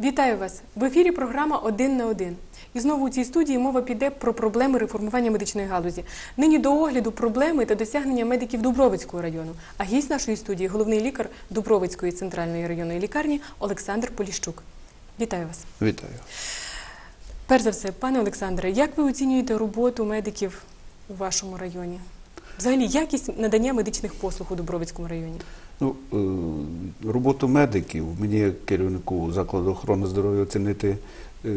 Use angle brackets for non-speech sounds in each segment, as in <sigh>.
Вітаю вас! В ефірі програма Один на один. І знову у цій студії мова піде про проблеми реформування медичної галузі. Нині до огляду проблеми та досягнення медиків Дубровицького району. А гість нашої студії головний лікар Дубровицької центральної районної лікарні Олександр Поліщук. Вітаю вас! Вітаю. Перш за все, пане Олександре, як ви оцінюєте роботу медиків у вашому районі? Взагалі, якість надання медичних послуг у Дубровицькому районі? Ну, е, роботу медиків мені, як керівнику закладу охорони здоров'я, оцінити е,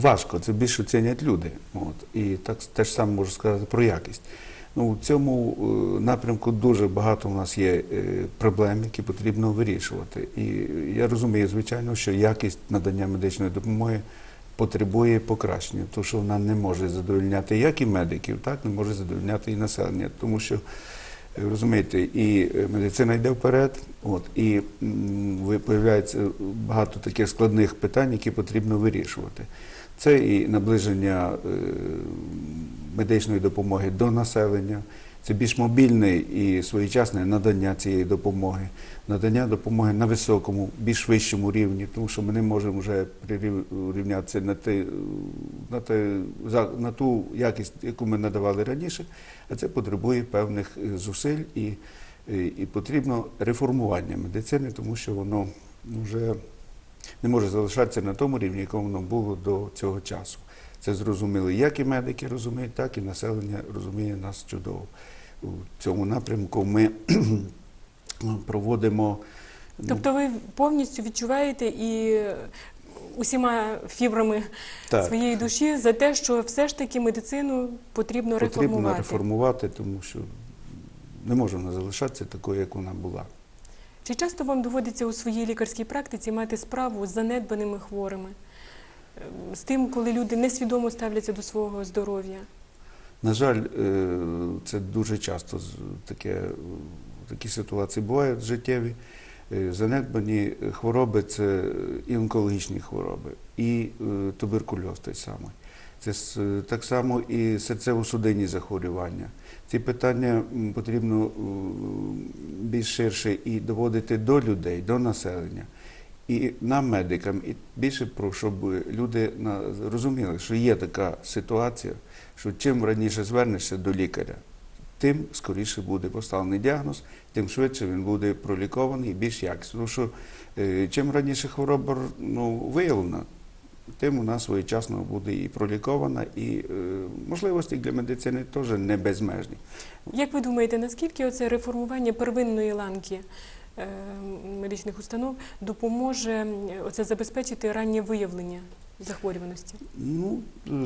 важко. Це більше оцінять люди. От. І так теж саме можу сказати про якість. Ну, в цьому е, напрямку дуже багато у нас є проблем, які потрібно вирішувати. І я розумію, звичайно, що якість надання медичної допомоги потребує покращення, тому що вона не може задовольняти як і медиків, так не може задовольняти і населення, тому що. Розумієте, і е, медицина йде вперед, от і появляється багато таких складних питань, які потрібно вирішувати. Це і наближення е, медичної допомоги до населення, це більш мобільне і своєчасне надання цієї допомоги, надання допомоги на високому, більш вищому рівні, тому що ми не можемо вже прирівнятися на, те, на, те, на ту якість, яку ми надавали раніше, а це потребує певних зусиль і, і потрібно реформування медицини, тому що воно вже не може залишатися на тому рівні, якому воно було до цього часу. Це зрозуміли як і медики розуміють, так і населення розуміє нас чудово. У цьому напрямку ми <clears throat> проводимо. ну, Тобто ви повністю відчуваєте і усіма фібрами так, своєї душі за те, що все ж таки медицину потрібно реформувати. потрібно реформувати. тому що не може вона залишатися такою, як вона була. Чи часто вам доводиться у своїй лікарській практиці мати справу з занедбаними хворими, з тим, коли люди несвідомо ставляться до свого здоров'я? На жаль, е, це дуже часто таке, такі ситуації бувають життєві. Е, Занедбані хвороби це і онкологічні хвороби, і е, туберкульоз той самий. Це так само і серцево-судинні захворювання. Ці питання потрібно е, більш ширше і доводити до людей, до населення. І нам, медикам, і більше про щоб люди розуміли, що є така ситуація, що чим раніше звернешся до лікаря, тим скоріше буде поставлений діагноз, тим швидше він буде пролікований і більш якісно. Тому що е, чим раніше хвороба ну, виявлена, тим вона своєчасно буде і пролікована, і е, можливості для медицини теж не безмежні. Як ви думаєте, наскільки оце реформування первинної ланки медичних установ допоможе оце забезпечити раннє виявлення захворюваності? Ну,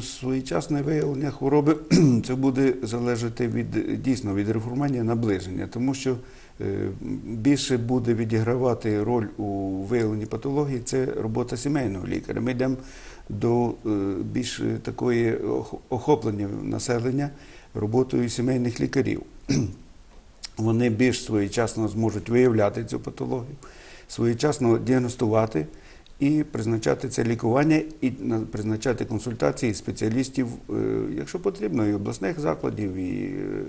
своєчасне виявлення хвороби <clears throat> це буде залежати від дійсно від реформування наближення, тому що е, більше буде відігравати роль у виявленні патології це робота сімейного лікаря. Ми йдемо до е, більш такої ох- охоплення населення роботою сімейних лікарів. <clears throat> Вони більш своєчасно зможуть виявляти цю патологію, своєчасно діагностувати і призначати це лікування, і призначати консультації спеціалістів, е, якщо потрібно, і обласних закладів, і е,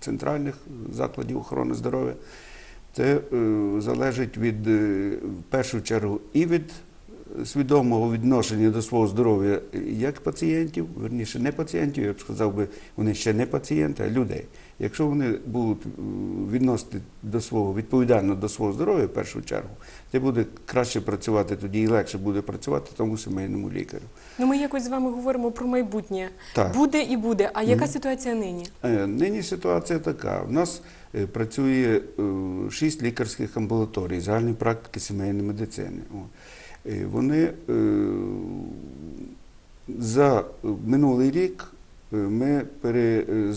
центральних закладів охорони здоров'я. Це е, залежить від в першу чергу і від свідомого відношення до свого здоров'я як пацієнтів, верніше не пацієнтів, я б сказав би, вони ще не пацієнти, а людей. Якщо вони будуть е, відносити до свого відповідально до свого здоров'я в першу чергу, це буде краще працювати тоді і легше буде працювати тому сімейному лікарю. Ну, ми якось з вами говоримо про майбутнє. Так. Буде і буде. А яка Мгм. ситуація нині? Е, Нині ситуація така. У нас е, працює шість лікарських амбулаторій загальної практики сімейної медицини. Вони за минулий рік ми пере, е,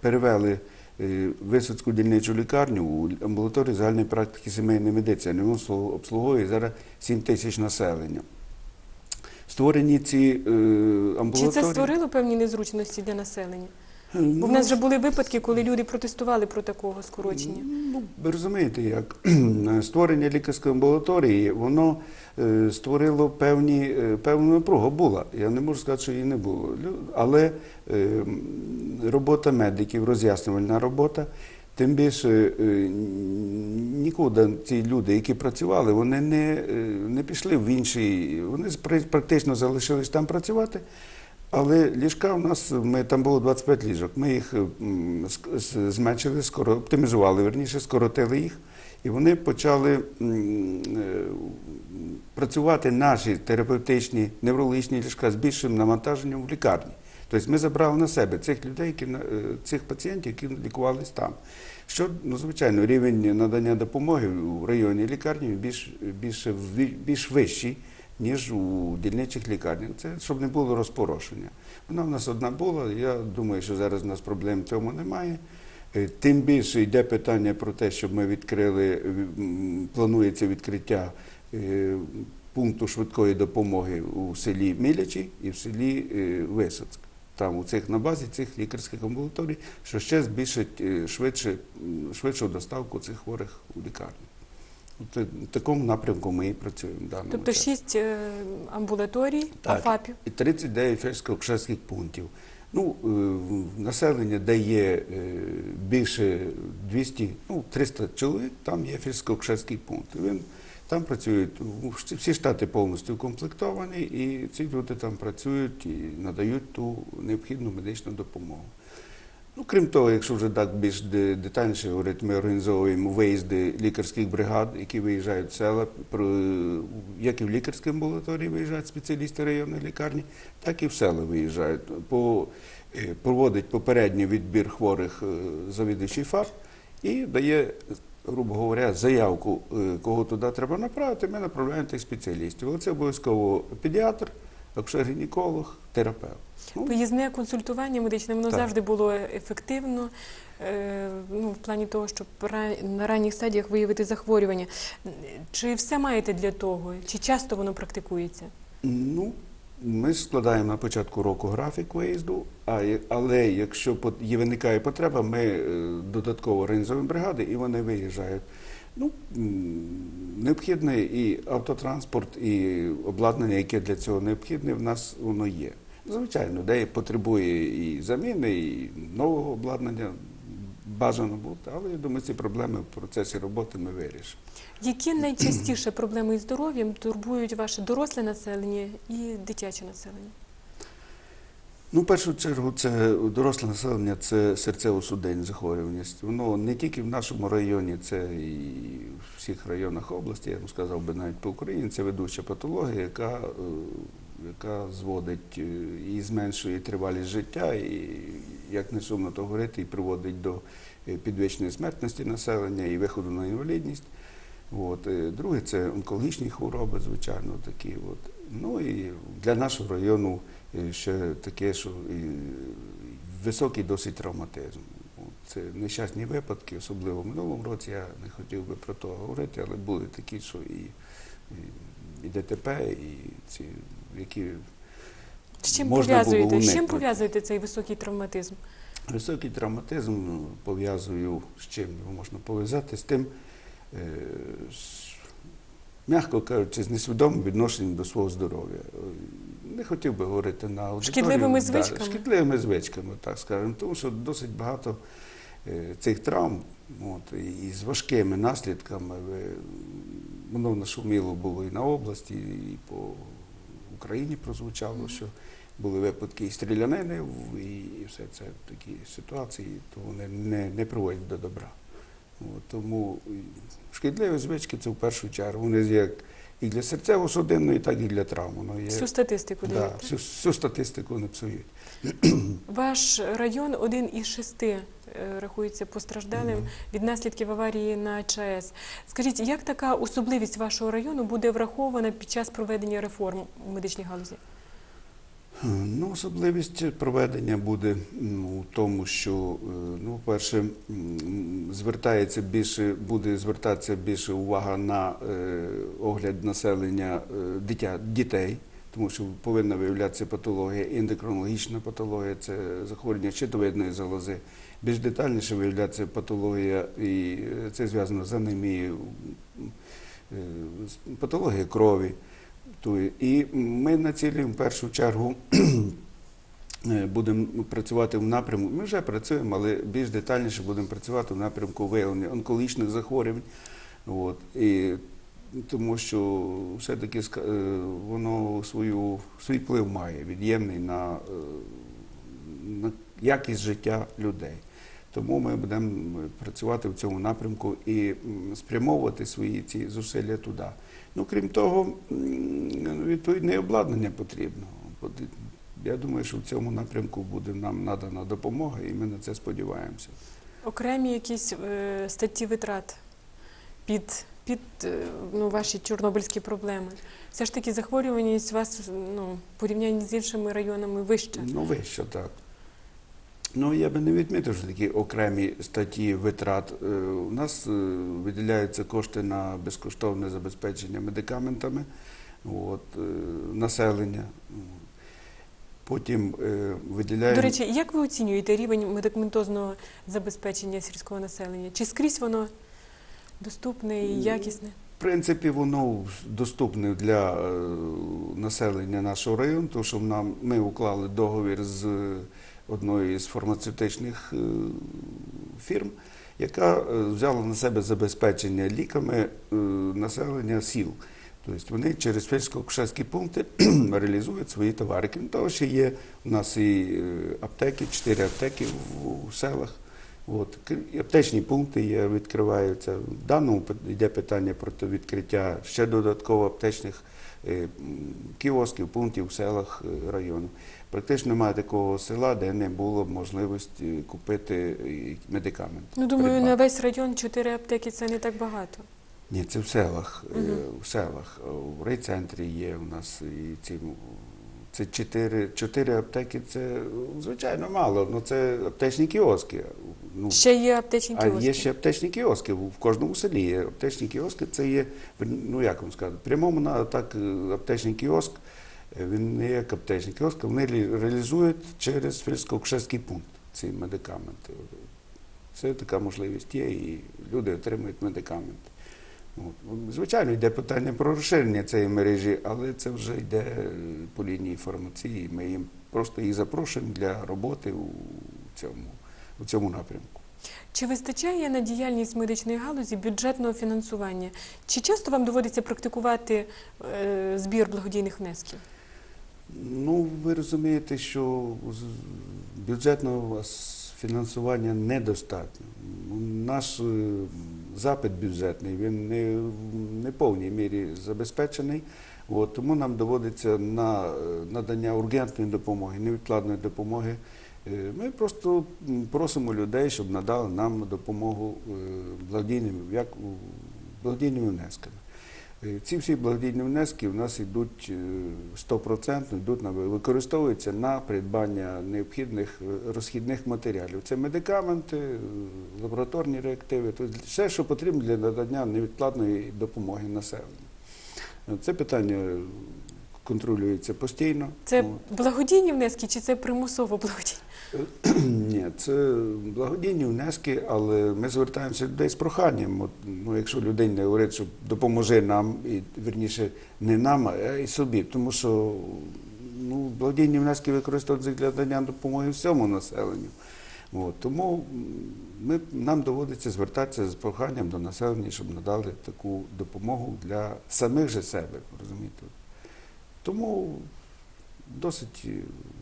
перевели е, Висоцьку дільничу лікарню у амбулаторію загальної практики сімейної медицини. Воно обслуговує зараз 7 тисяч населення. Створені ці е, амбулаторії. Чи це створило певні незручності для населення? Бо Ну, в нас вже були випадки, коли люди протестували проти такого скорочення. Ну, ви розумієте, як <clears throat> створення лікарської амбулаторії, воно е, створило певні, е, певну напругу. Була. Я не можу сказати, що її не було. Але е, робота медиків, роз'яснювальна робота, Тим більше е, нікуди ці люди, які працювали, вони не, е, не пішли в інший, вони пр- практично залишились там працювати. Але ліжка у нас, ми там було 25 ліжок. Ми їх м, ск- з- зменшили, скоро оптимізували, верніше, скоротили їх. І вони почали е, працювати наші терапевтичні неврологічні ліжка з більшим навантаженням в лікарні. Тобто ми забрали на себе цих людей, які е, цих пацієнтів, які лікувались там. Що, ну, звичайно, рівень надання допомоги в районній лікарні більш, більше, ві- більш вищий, ніж у дільничих лікарнях. Це щоб не було розпорошення. Вона в нас одна була. Я думаю, що зараз у нас проблем в цьому немає. Е, Тим більше йде питання про те, щоб ми відкрили, планується відкриття е, пункту швидкої допомоги у селі Мілячі і в селі е, Висоцьк. Там у цих на базі цих лікарських амбулаторій, що ще збільшить е, швидше, швидшу доставку цих хворих у лікарню. Е, В такому напрямку ми і працюємо. в Тобто часі. шість е, амбулаторій, Так. АФАПів. І 39 фельдшерсько-акушерських пунктів. Ну, е, населення, де є більше 200, ну, 300 чоловік, там є фельдшерсько-акушерський пункт. Він, там працюють, всі- всі штати повністю укомплектовані, і ці люди там працюють і надають ту необхідну медичну допомогу. Ну, крім того, якщо вже так більш детальніше говорити, ми організовуємо виїзди лікарських бригад, які виїжджають в села, як і в лікарській амбулаторії виїжджають спеціалісти районної лікарні, так і в села виїжджають. По, е, проводить попередній відбір хворих е, завідуючий ФАП і дає, грубо говоря, заявку, е, кого туди треба направити, ми направляємо тих спеціалістів. Але це обов'язково педіатр, акушер-гінеколог, терапевт. Ну, Виїзне консультування медичне воно Так. завжди було ефективно е, ну, в плані того, щоб на ранніх стадіях виявити захворювання. Чи все маєте для того? Чи часто воно практикується? Ну, ми складаємо на початку року графік виїзду, а, але якщо є виникає потреба, ми е, додатково організуємо бригади і вони виїжджають. Ну, необхідний і автотранспорт, і обладнання, яке для цього необхідне, в нас воно є. Звичайно, де потребує і заміни, і нового обладнання бажано бути, але я думаю, ці проблеми в процесі роботи ми вирішимо. Які найчастіше проблеми із здоров'ям турбують ваше доросле населення і дитяче населення? Ну, в першу чергу, це доросле населення це серцево-судинні захворюваність. Воно не тільки в нашому районі, це і в всіх районах області, я б сказав би навіть по Україні, це ведуча патологія, яка, е, яка зводить е, і зменшує тривалість життя, і, як не сумно то говорити, і приводить до е, підвищеної смертності населення і виходу на інвалідність. От. Друге, це онкологічні хвороби, звичайно, такі. От. Ну і для нашого району ще таке, що і високий досить травматизм. Це нещасні випадки, особливо в минулому році. Я не хотів би про то говорити, але були такі, що і, і, ДТП, і ці, які З чим Можна було пов'язуєте? З чим пов'язуєте цей високий травматизм? Високий травматизм пов'язую з чим його можна пов'язати з тим, е, з, м'яко кажучи, з несвідомим відношенням до свого здоров'я. Е, Не хотів би говорити на аудиторію. Шкідливими Да, звичками? шкідливими звичками, так скажемо, тому що досить багато е, цих травм от, і з важкими наслідками. Ви, воно нашуміло було і на області, і по Україні прозвучало, що були випадки і стрілянини, і, і все це такі ситуації, то вони не, не приводять до добра. От, тому шкідливі звички це в першу чергу. Вони як і для серцево-судинної, так і для травм. Всю статистику да, даєте? всю, всю статистику не псують. <clears throat> Ваш район один із шести е, рахується постраждалим Мгм. від наслідків аварії на ЧАЕС. Скажіть, як така особливість вашого району буде врахована під час проведення реформ у медичній галузі? Ну, особливість проведення буде у тому, що, е, ну, перше, звертається більше, буде звертатися більше увага на е, огляд населення е, дитя, дітей, тому що повинна виявлятися патологія, ендокринологічна патологія, це захворювання щитовидної залози. Більш детальніше виявляється патологія, і е, це зв'язано з анемією, е, патологія крові. То І ми націлюємо в першу чергу <clears throat> е, будемо працювати в напрямку. Ми вже працюємо, але більш детальніше будемо працювати в напрямку виявлення онкологічних захворювань. От, і тому що все-таки е, воно свою, свій вплив має від'ємний на, е, на якість життя людей. Тому ми будемо працювати в цьому напрямку і спрямовувати свої ці зусилля туди. Ну, крім того, відповідне обладнання потрібно. Я думаю, що в цьому напрямку буде нам надана допомога, і ми на це сподіваємося. Окремі якісь е, статті витрат під, під е, ну, ваші чорнобильські проблеми. Все ж таки захворюваність у вас ну, порівнянні з іншими районами вища. Ну, вище, так. Ну, я би не відмітив, що такі окремі статті витрат. Е, У нас е, виділяються кошти на безкоштовне забезпечення медикаментами от, е, населення. Потім е, виділяємо. До речі, як ви оцінюєте рівень медикаментозного забезпечення сільського населення? Чи скрізь воно доступне і якісне? В принципі, воно доступне для е, населення нашого району, тому що нам, ми уклали договір з одною із фармацевтичних е, фірм, яка е, взяла на себе забезпечення ліками е, населення сіл. Тобто вони через фельдшерсько-акушерські пункти <clears throat> реалізують свої товари. Крім того, ще є у нас і аптеки, чотири аптеки в, селах. От, і аптечні пункти є, відкриваються. В даному йде питання про відкриття ще додатково аптечних кіосків, пунктів в селах району. Практично немає такого села, де не було б можливості купити е, медикамент. Ну, думаю, на весь район чотири аптеки це не так багато. Ні, це в селах. е, Мгм. В селах. В райцентрі є у нас і ці. ну, Це чотири, чотири аптеки, це звичайно мало, але це аптечні кіоски. Ну, Ще є аптечні кіоски. а є ще аптечні кіоски. В кожному селі є аптечні кіоски. Це є, ну як вам сказати, прямому на так е, аптечний кіоск. Він не як аптечний кіоск, вони реалізують через фельдшерсько-акушерський пункт ці медикаменти. Це така можливість є, і люди отримують медикаменти. От. Ну, Звичайно, йде питання про розширення цієї мережі, але це вже йде е, по лінії фармації. Ми їм просто їх запрошуємо для роботи у цьому, у цьому напрямку. Чи вистачає на діяльність медичної галузі бюджетного фінансування? Чи часто вам доводиться практикувати е, збір благодійних внесків? Ну, ви розумієте, що бюджетного фінансування недостатньо. Ну, Наш е, запит бюджетний він не в не повній мірі забезпечений. От, тому нам доводиться на надання ургентної допомоги, невідкладної допомоги. Е, Ми просто просимо людей, щоб надали нам допомогу е, благодійними, як, благодійними внесками. Е, Ці всі благодійні внески у нас йдуть е, 100% йдуть на використовуються на придбання необхідних е, розхідних матеріалів. Це медикаменти, е, лабораторні реактиви, тобто все, що потрібно для надання невідкладної допомоги населенню. Е, Це питання контролюється постійно. Це благодійні внески чи це примусово благодійні? <clears throat> Ні, це благодійні внески, але ми звертаємося людей з проханням. От, ну, якщо людині говорить, що допоможи нам, і вірніше не нам, а й собі, тому що ну, благодійні внески використовуються для надання допомоги всьому населенню. От, тому ми, нам доводиться звертатися з проханням до населення, щоб надали таку допомогу для самих же себе. Розумієте? Тому досить е,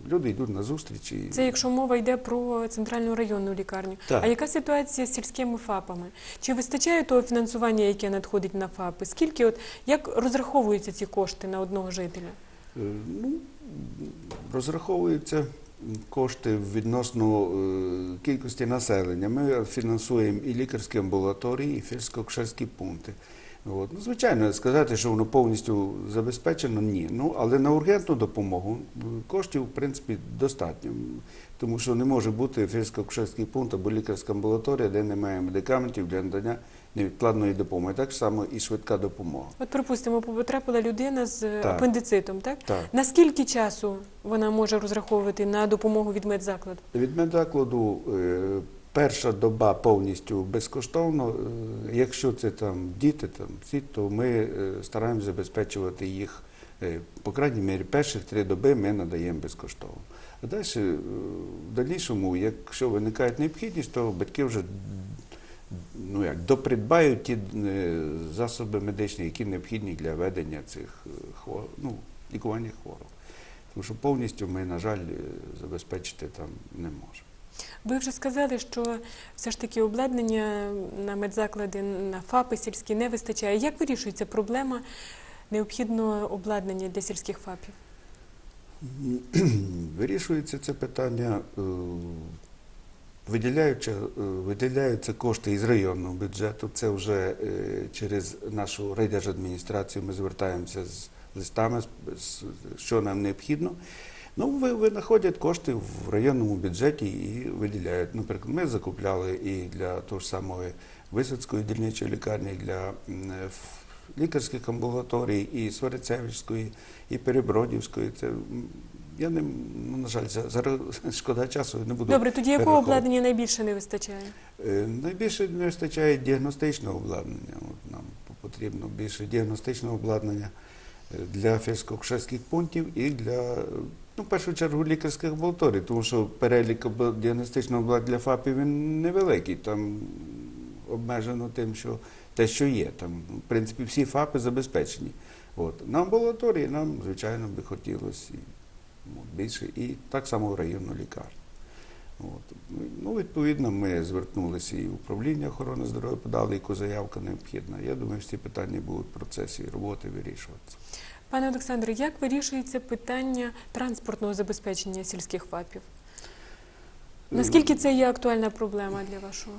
люди йдуть на зустрічі. Це якщо мова йде про центральну районну лікарню. Так. А яка ситуація з сільськими ФАПами? Чи вистачає того фінансування, яке надходить на ФАПи? Скільки от як розраховуються ці кошти на одного жителя? Е, Ну, розраховуються кошти відносно е, кількості населення. Ми фінансуємо і лікарські амбулаторії, і фельдшерсько-акушерські пункти. От. Ну, звичайно, сказати, що воно повністю забезпечено, ні. Ну, але на ургентну допомогу е, коштів, в принципі, достатньо. Тому що не може бути фельдшерсько-акушерський пункт або лікарська амбулаторія, де немає медикаментів для надання невідкладної допомоги. Так само і швидка допомога. От, припустимо, потрапила людина з Так. апендицитом, так? Так. Наскільки часу вона може розраховувати на допомогу від медзакладу? Від медзакладу е, перша доба повністю безкоштовно. Е, Якщо це там діти, там всі, то ми е, стараємося забезпечувати їх Е, По крайній мірі, перших три доби ми надаємо безкоштовно. А далі, в дальнішому, якщо виникає необхідність, то батьки вже ну, як, допридбають ті засоби медичні, які необхідні для ведення цих хвор... ну, лікування хвороб. Тому що повністю ми, на жаль, забезпечити там не можемо. Ви вже сказали, що все ж таки обладнання на медзаклади, на ФАПи сільські не вистачає. Як вирішується проблема необхідного обладнання для сільських ФАПів? <clears throat> Вирішується це питання, е, е, виділяються кошти із районного бюджету. Це вже е, через нашу райдержадміністрацію ми звертаємося з листами, що нам необхідно. Ну, ви, винаходять кошти в районному бюджеті і виділяють. Наприклад, ми закупляли і для того ж самої Висоцької дільничої лікарні, для лікарських амбулаторій, і Сварицевської, і Перебродівської. Це я не ну, на жаль, зараз шкода часу, не буду. Добре, тоді якого обладнання найбільше не вистачає? Е, Найбільше не вистачає діагностичного обладнання. От нам потрібно більше діагностичного обладнання е, для фельдшерських пунктів і для, е, ну, в першу чергу, лікарських амбулаторій, тому що перелік діагностичного обладнання для ФАПів він невеликий. Там обмежено тим, що те, що є. Там, в принципі, всі ФАПи забезпечені. От. На амбулаторії нам, звичайно, би хотілося ну, більше, і так само в районну лікарню. От. Ну, відповідно, ми звернулися і в управління охорони здоров'я, подали, яку заявка необхідна. Я думаю, всі питання будуть в процесі роботи вирішуватися. Пане Олександре, як вирішується питання транспортного забезпечення сільських ФАПів? Наскільки це є актуальна проблема для вашого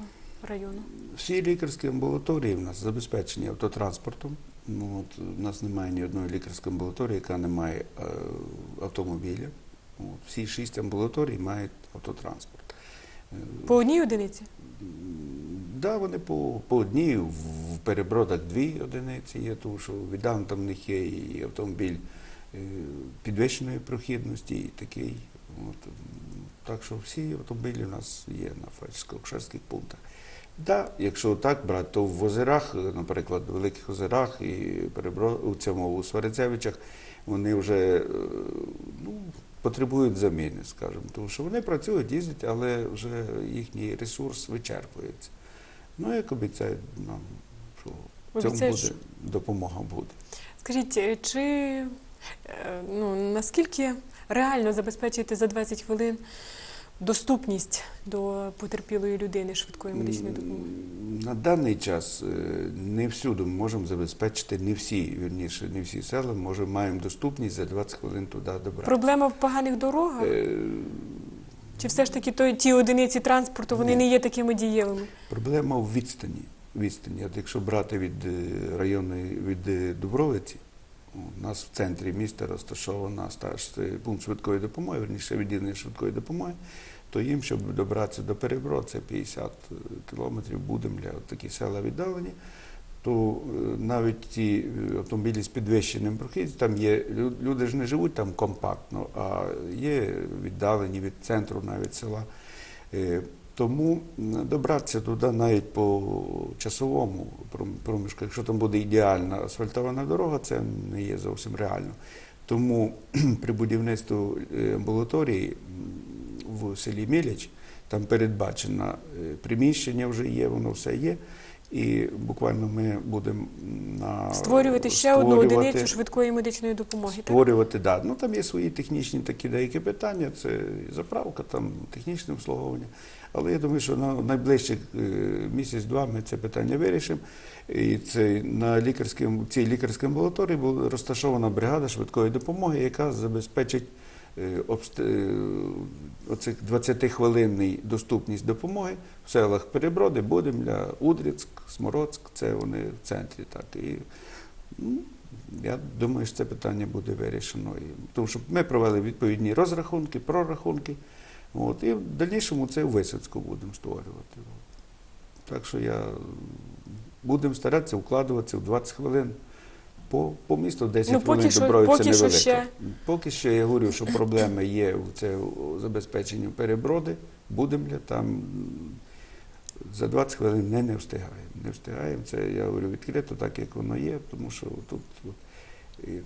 району? Всі лікарські амбулаторії в нас забезпечені автотранспортом. Ну, от, у нас немає ні одної лікарської амбулаторії, яка не має е, автомобіля. От, всі шість амбулаторій мають автотранспорт. Е, По одній одиниці? Да, вони по, по одній, в перебродах дві одиниці є, тому що віддавна там в них є і автомобіль е, підвищеної прохідності, і такий. От, так що всі автомобілі у нас є на фельдшерсько-акушерських пунктах. Да, якщо так брати, то в озерах, е, наприклад, в Великих озерах і перебро... у цьому у Сварицевичах, вони вже е, ну, потребують заміни, скажімо, тому що вони працюють, їздять, але вже їхній ресурс вичерпується. Ну, як обіцяють нам, що в цьому Обіцяють, буде що- допомога буде. Скажіть, е, чи е, ну, наскільки реально забезпечити за 20 хвилин доступність до потерпілої людини швидкої медичної допомоги? М, На даний час е, не всюди ми можемо забезпечити, не всі, вірніше, не всі села можемо, маємо доступність за 20 хвилин туди добратися. Проблема в поганих дорогах? Е, Чи все ж таки той, ті одиниці транспорту вони Ні. не є такими дієвими? Проблема в відстані. відстані. От якщо брати від е, районної від е, Дубровиці, у нас в центрі міста розташована стаж е, пункт швидкої допомоги, верніше відділення швидкої допомоги, то їм, щоб добратися до Перебро, це 50 кілометрів Будемля, от такі села віддалені, то е, навіть ті е, автомобілі з підвищеним прохідністю, там є люди ж не живуть там компактно, а є віддалені від центру навіть села. Е, Тому добратися туди навіть по часовому проміжку, якщо там буде ідеальна асфальтована дорога, це не є зовсім реально. Тому при будівництві амбулаторії в селі Міліч там передбачено приміщення вже є, воно все є. І буквально ми будемо на Створювати ще одну одиницю швидкої медичної допомоги. Так? Створювати, да. Ну там є свої технічні такі деякі питання, це заправка, там технічне обслуговування. Але я думаю, що на найближчих е, місяць-два ми це питання вирішимо. І це на лікарському цій лікарській амбулаторії була розташована бригада швидкої допомоги, яка забезпечить оцих 20-хвилинний доступність допомоги в селах Переброди, Будимля, Удрицьк, Смородськ. Це вони в центрі. Так і ну, я думаю, що це питання буде вирішено. І, тому що ми провели відповідні розрахунки, прорахунки. От, і в дальнішому це в Висоцьку будемо створювати. Так що я будемо старатися вкладуватися в 20 хвилин. По, по місту 10 Ну, поки що- доброю це поки що ще. Поки що я говорю, що проблеми є це у забезпеченні переброди, Будемля, там за 20 хвилин не, не встигаємо. Не встигаємо. Це я говорю відкрито, так як воно є, тому що тут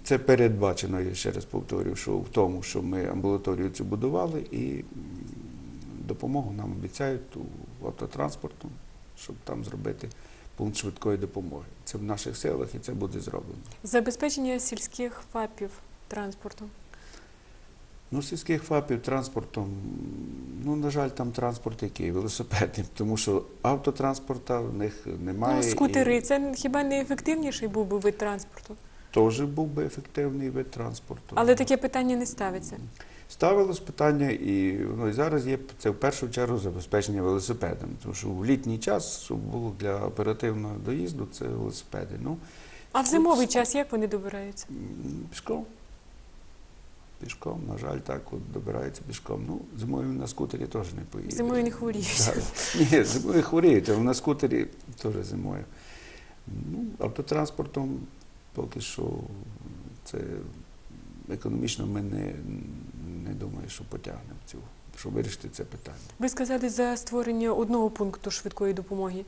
Це передбачено, я ще раз повторюю, що в тому, що ми амбулаторію цю будували, і допомогу нам обіцяють автотранспорту, щоб там зробити пункт швидкої допомоги. Це в наших силах і це буде зроблено. Забезпечення сільських ФАПів транспортом. Ну, сільських ФАПів транспортом, ну, на жаль, там транспорт який, велосипедний, тому що автотранспорта в них немає. Ну, скутери і це хіба не ефективніший був би вид транспорту? Теж був би ефективний вид транспорту. Але таке питання не ставиться. Ставилось питання, і воно і зараз є це в першу чергу забезпечення велосипедом. Тому що в літній час, щоб було для оперативного доїзду, це велосипеди. Ну, А в зимовий час як вони добираються? пішком. Пішком, на жаль, так от добираються пішком. Ну, зимою на скутері теж не поїде. Зимою не хворіють. Ні, зимою хворіють, а на скутері теж зимою. Ну, автотранспортом поки що це економічно ми не, не думаю, що потягнемо цю, щоб вирішити це питання. Ви сказали за створення одного пункту швидкої допомоги.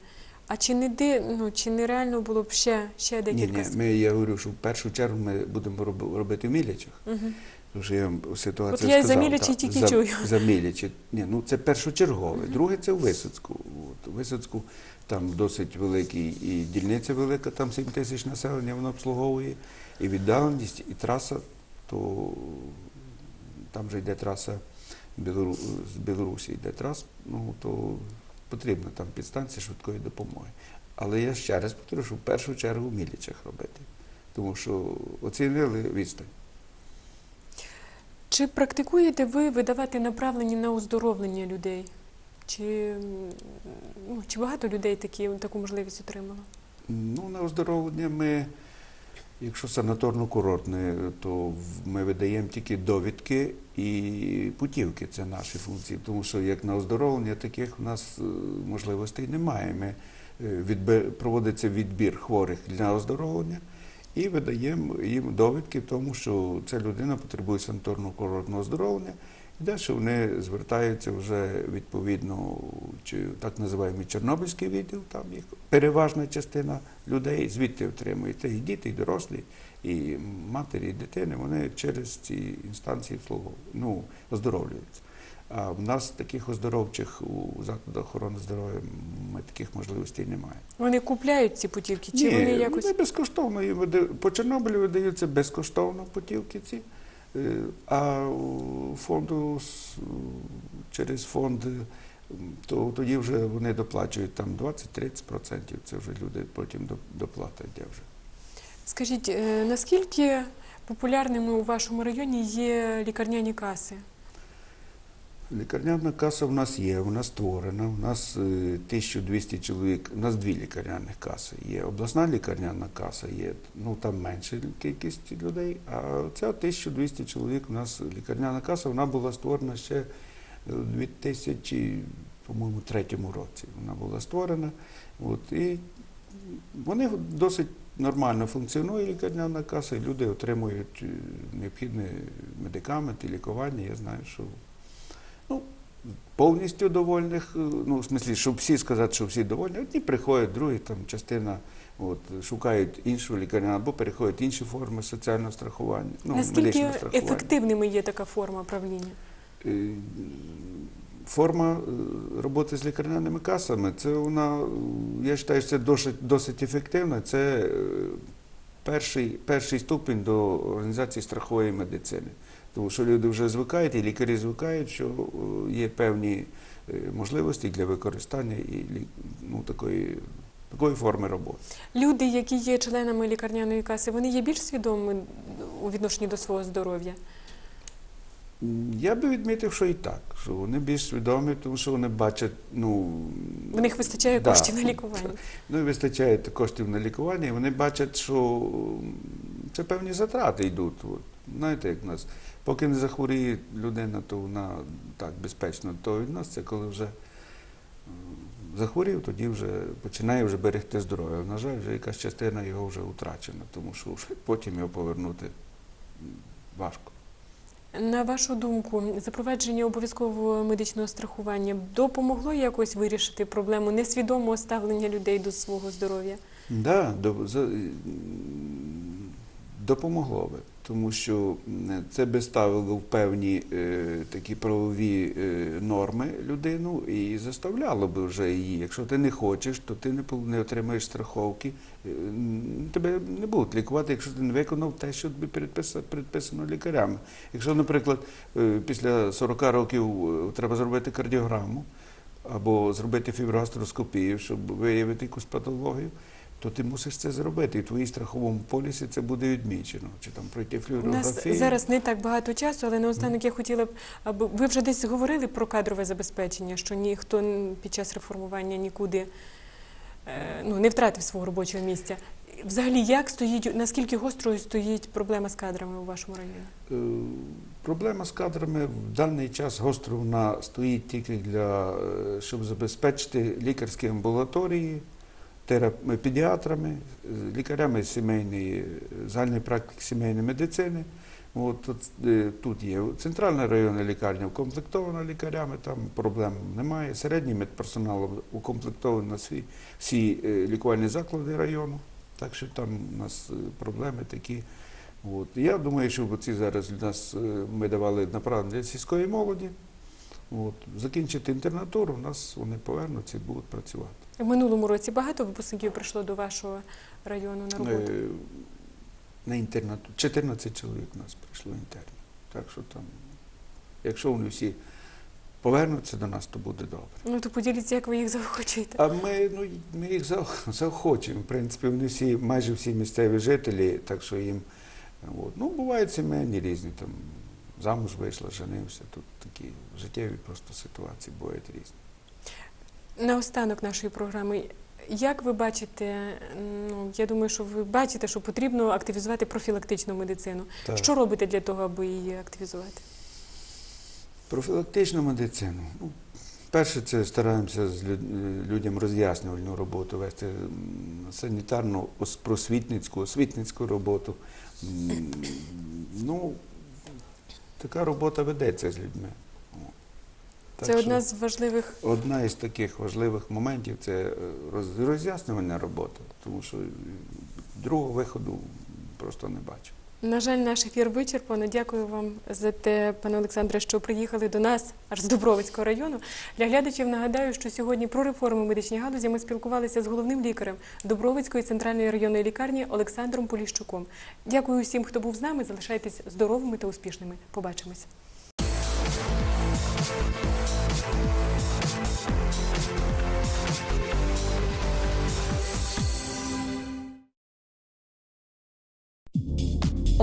А чи не ди, ну чи не реально було б ще, ще декілька? ні, ми, я говорю, що в першу чергу ми будемо роб- робити в Мілячах. Угу. Тому що я ситуацію От я за Мілячі тільки за, чую. <laughs> За Мілячі. Ні, ну це першочергове. Друге це в Висоцьку. От, Висоцьку там досить великий і дільниця велика, там 7 тисяч населення воно обслуговує, і віддаленість, і траса, то там вже йде траса Білору, з Білорусі йде трас, ну то потрібна там підстанція швидкої допомоги. Але я ще раз повторю, що в першу чергу в Мілічах робити. Тому що оцінили відстань. Чи практикуєте ви видавати направлення на оздоровлення людей? Чи, ну, чи багато людей такі, таку можливість отримало? Ну, на оздоровлення ми, якщо санаторно-курортне, то ми видаємо тільки довідки і путівки. Це наші функції. Тому що як на оздоровлення таких в нас е, можливостей немає. Ми е, проводиться відбір хворих для оздоровлення і видаємо їм довідки тому, що ця людина потребує санаторно-курортного оздоровлення. І далі вони звертаються вже відповідно, чи так називаємо Чорнобильський відділ, там їх переважна частина людей звідти отримують. І діти, і дорослі, і матері, і дитини, вони через ці інстанції ну, оздоровлюються. А в нас таких оздоровчих у закладах охорони здоров'я ми таких можливостей немає. Вони купляють ці путівки, чи вони якось вони безкоштовно по Чорнобилю видаються безкоштовно путівки ці. А у фонду через фонд, то тоді вже вони доплачують там 20-30%. Це вже люди потім доплатять. вже. скажіть, е, наскільки популярними у вашому районі є лікарняні каси? Лікарняна каса в нас є, вона створена. У нас е, 1200 чоловік, у нас дві лікарняних каси. Є обласна лікарняна каса, є ну там менша кількість людей. А ця 1200 чоловік у нас лікарняна каса, вона була створена ще у 2000, по-моєму, третьому році. Вона була створена. От, і вони досить нормально функціонує лікарняна каса, і люди отримують е, необхідні медикаменти, лікування. Я знаю, що повністю довольних, е, ну, в смислі, щоб всі сказати, що всі довольні, одні приходять, другі там частина от, шукають іншу лікарняну або переходять інші форми соціального страхування. Ну, наскільки страхування. ефективними є така форма правління? Е, Форма е, роботи з лікарняними касами, це вона, я вважаю, це досить, досить ефективно. Це перший, перший ступінь до організації страхової медицини. Тому що люди вже звикають, і лікарі звикають, що е, є певні е, можливості для використання і ну, такої, такої форми роботи. Люди, які є членами лікарняної каси, вони є більш свідомими у відношенні до свого здоров'я? Я би відмітив, що і так, що вони більш свідомі, тому що вони бачать, ну В них вистачає Да. коштів на лікування. <laughs> Ну і вистачає коштів на лікування, і вони бачать, що це певні затрати йдуть. От. Знаєте, як в нас, поки не захворіє людина, то вона так безпечно то відноситься, коли вже захворів, тоді вже починає вже берегти здоров'я. На жаль, вже якась частина його вже втрачена, тому що вже потім його повернути важко. На вашу думку, запровадження обов'язкового медичного страхування допомогло якось вирішити проблему несвідомого ставлення людей до свого здоров'я? Да, до, за, м, Допомогло би, тому що це би ставило в певні е, такі правові е, норми людину і заставляло би вже її. Якщо ти не хочеш, то ти не, не отримаєш страховки. Е, Тебе не будуть лікувати, якщо ти не виконав те, що тобі передписано лікарями. Якщо, наприклад, е, після 40 років е, треба зробити кардіограму або зробити фіброгастроскопію, щоб виявити якусь патологію, то ти мусиш це зробити. І в твоїй страховому полісі це буде відмічено. Чи там пройти У нас зараз не так багато часу, але наостанок я хотіла б, аби ви вже десь говорили про кадрове забезпечення, що ніхто під час реформування нікуди е, ну, не втратив свого робочого місця. Взагалі, як стоїть, наскільки гострою стоїть проблема з кадрами у вашому районі? Е, Проблема з кадрами в даний час гостро вона стоїть тільки для е, щоб забезпечити лікарські амбулаторії, педіатрами, лікарями сімейної загальної практики сімейної медицини. От е, тут є центральна районна лікарня укомплектована лікарями, там проблем немає. Середній медперсонал укомплектований на всі, всі е, лікувальні заклади району. Так що там у нас е, проблеми такі. От. Я думаю, що ці зараз нас ми давали направлення для сільської молоді. От. Закінчити інтернатуру, у нас вони повернуться і будуть працювати. В минулому році багато випускників прийшло до вашого району на роботу. Е, На інтернатуру 14 чоловік у нас прийшло інтернів. Так що там, якщо вони всі повернуться до нас, то буде добре. Ну то поділіться, як ви їх заохочуєте. А ми, ну, ми їх заохочуємо. В принципі, вони всі, майже всі місцеві жителі, так що їм. От. Ну, бувають сімейні різні, там замуж вийшла, женився. Тут такі життєві просто ситуації бувають різні. Наостанок нашої програми. Як ви бачите, ну я думаю, що ви бачите, що потрібно активізувати профілактичну медицину. Так. Що робите для того, аби її активізувати? Профілактичну медицину. Ну, перше, це стараємося з люд- людям роз'яснювальну роботу вести, санітарну, ос- просвітницьку, освітницьку роботу. Ну, така робота ведеться з людьми. Так Це що одна з важливих. одна із таких важливих моментів це е, роз- роз'яснювальна робота, тому що другого виходу просто не бачу. На жаль, наш ефір вичерпано. Дякую вам за те, пане Олександре, що приїхали до нас аж з Дубровицького району. Для глядачів нагадаю, що сьогодні про реформу медичній галузі ми спілкувалися з головним лікарем Дубровицької центральної районної лікарні Олександром Поліщуком. Дякую усім, хто був з нами. Залишайтесь здоровими та успішними. Побачимось.